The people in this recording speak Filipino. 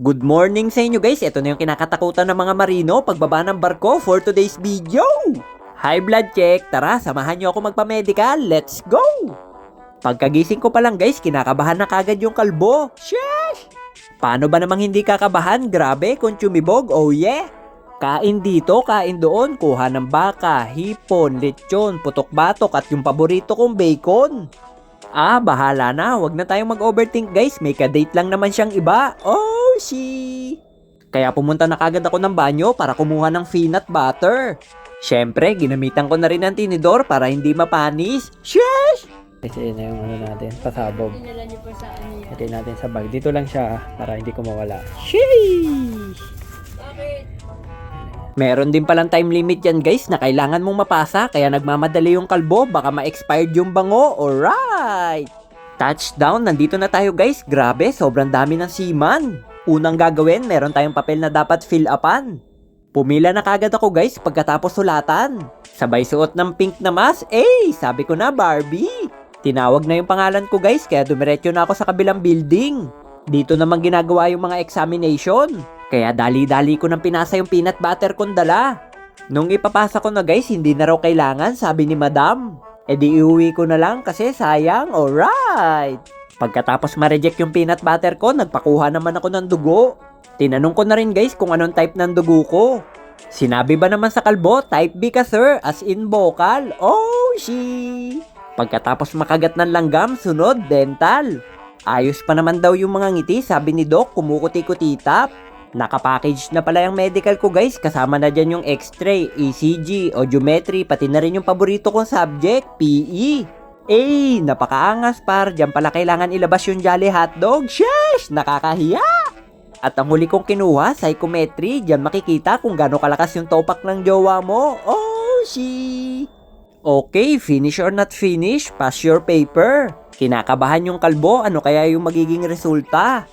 Good morning sa inyo guys. Ito na yung kinakatakutan ng mga marino pagbaba ng barko for today's video. High blood check. Tara, samahan nyo ako magpa-medical. Let's go! Pagkagising ko pa lang guys, kinakabahan na kagad yung kalbo. Sheesh! Paano ba namang hindi kakabahan? Grabe, kung chumibog, oh yeah! Kain dito, kain doon, kuha ng baka, hipon, lechon, putok-batok at yung paborito kong bacon. Ah, bahala na. Huwag na tayong mag-overthink guys. May ka-date lang naman siyang iba. Oh, she! Kaya pumunta na kagad ako ng banyo para kumuha ng peanut butter. Siyempre, ginamitan ko na rin ang tinidor para hindi mapanis. Sheesh! Kasi na yung ano natin, pasabog. Dinala niyo po sa ano yan. Natin sa bag. Dito lang siya ah, para hindi ko mawala. Sheesh! Meron din palang time limit yan guys na kailangan mong mapasa kaya nagmamadali yung kalbo baka ma-expired yung bango. Alright! Touchdown, nandito na tayo guys. Grabe, sobrang dami ng seaman. Unang gagawin, meron tayong papel na dapat fill upan. Pumila na kagad ako guys pagkatapos sulatan. Sabay suot ng pink na mask. Eh, sabi ko na Barbie. Tinawag na yung pangalan ko guys kaya dumiretso na ako sa kabilang building. Dito naman ginagawa yung mga examination. Kaya dali-dali ko nang pinasa yung peanut butter kong dala. Nung ipapasa ko na guys, hindi na raw kailangan, sabi ni madam. E di iuwi ko na lang kasi sayang, alright. Pagkatapos ma-reject yung peanut butter ko, nagpakuha naman ako ng dugo. Tinanong ko na rin guys kung anong type ng dugo ko. Sinabi ba naman sa kalbo, type B ka sir, as in vocal. Oh, she! Pagkatapos makagat ng langgam, sunod, dental. Ayos pa naman daw yung mga ngiti, sabi ni Doc, kumukuti-kuti tap. Nakapackage na pala yung medical ko guys, kasama na dyan yung x-ray, ECG, audiometry, pati na rin yung paborito kong subject, PE. Eh, napakaangas par, dyan pala kailangan ilabas yung Jolly Hotdog. Sheesh, nakakahiya! At ang huli kong kinuha, psychometry, dyan makikita kung gaano kalakas yung topak ng jowa mo. Oh, she! Okay, finish or not finish, pass your paper. Kinakabahan yung kalbo, ano kaya yung magiging resulta?